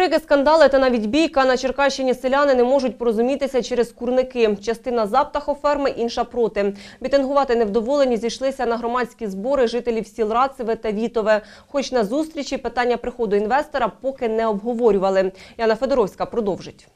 Крики, скандали та навіть бійка на Черкащині селяни не можуть порозумітися через курники. Частина за птахоферми, інша проти. Мітингувати невдоволені зійшлися на громадські збори жителів сіл Рацеве та Вітове. Хоч на зустрічі питання приходу інвестора поки не обговорювали. Яна Федоровська продовжить.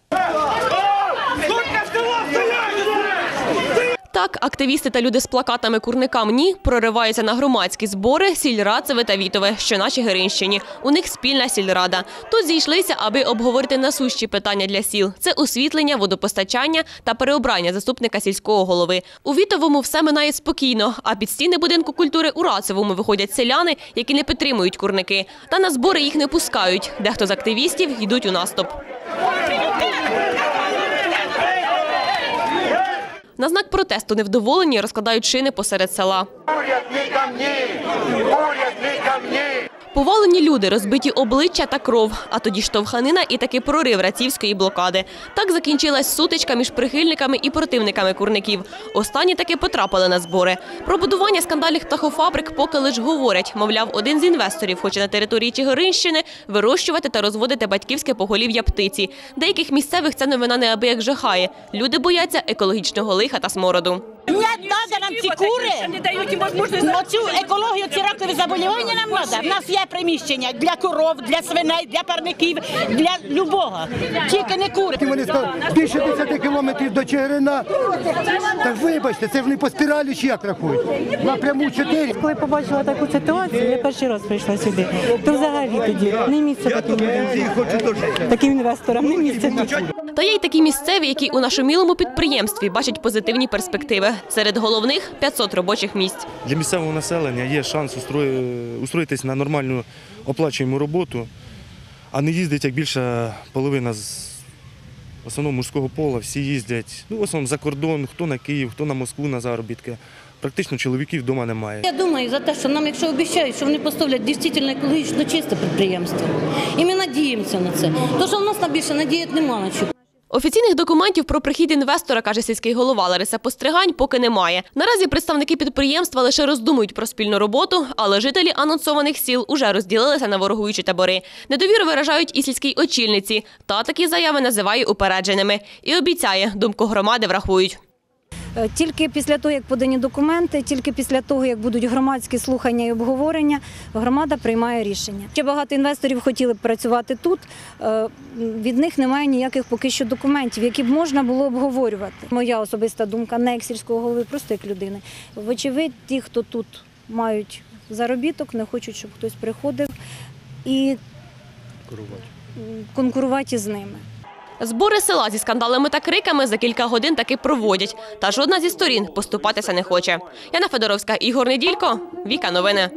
Так, активісти та люди з плакатами «Курникам ні» прориваються на громадські збори сільрацеве та Вітове, що наші Геринщині. У них спільна сільрада. Тут зійшлися, аби обговорити насущі питання для сіл. Це освітлення, водопостачання та переобрання заступника сільського голови. У Вітовому все минає спокійно, а під стіни будинку культури у Рацевому виходять селяни, які не підтримують курники. Та на збори їх не пускають. Дехто з активістів йдуть у наступ. На знак протесту невдоволені розкладають шини посеред села. Уряд не ко мне! Уряд не! Повалені люди, розбиті обличчя та кров, а тоді штовханина і таки прорив рацівської блокади. Так закінчилась сутичка між прихильниками і противниками курників. Останні таки потрапили на збори. Про будування скандальних птахофабрик поки лиш говорять. Мовляв, один з інвесторів хоче на території Чигиринщини вирощувати та розводити батьківське поголів'я птиці. Деяких місцевих ця новина неабияк жахає. Люди бояться екологічного лиха та смороду. Не надо нам ці кури. Не дають можливість екологію, ці ракові заболівання нам треба. В нас є приміщення для коров, для свиней, для парників, для любого. Тільки не кури. Вони сказали, більше 10 кілометрів до Чигирина. Так вибачте, це ж не по спіралі чи як рахують? Напряму 4. Коли побачила таку ситуацію, я перший раз прийшла сюди. То взагалі тоді не місце таким людям, таким інвесторам, не місце тут. Та є й такі місцеві, які у нашумілому підприємстві бачать позитивні перспективи. Серед головних 500 робочих місць. Для місцевого населення є шанс устроїтись на нормальну оплачуєму роботу, а не їздить як більша половина з в основному мужського пола. Всі їздять ну, в основному за кордон, хто на Київ, хто на Москву на заробітки. Практично чоловіків вдома немає. Я думаю за те, що нам, якщо обіцяють, що вони поставлять дійсно екологічно чисте підприємство, і ми надіємося на це. То що в нас на більше надіяти нема на що. Офіційних документів про прихід інвестора, каже сільський голова Лариса Постригань, поки немає. Наразі представники підприємства лише роздумують про спільну роботу, але жителі анонсованих сіл уже розділилися на ворогуючі табори. Недовіру виражають і сільській очільниці. Та такі заяви називає упередженими і обіцяє, думку громади врахують. Е, Тільки після того, як подані документи, тільки після того, як будуть громадські слухання і обговорення, громада приймає рішення. Ще багато інвесторів хотіли б працювати тут. е, Від них немає ніяких поки що документів, які б можна було обговорювати. Моя особиста думка, не як сільського голови, просто як людини. Вочевидь, ті, хто тут мають заробіток, не хочуть, щоб хтось приходив і конкурувати з ними. Збори села зі скандалами та криками за кілька годин таки проводять. Та жодна зі сторін поступатися не хоче. Яна Федоровська, Ігор Неділько, Віка Новини.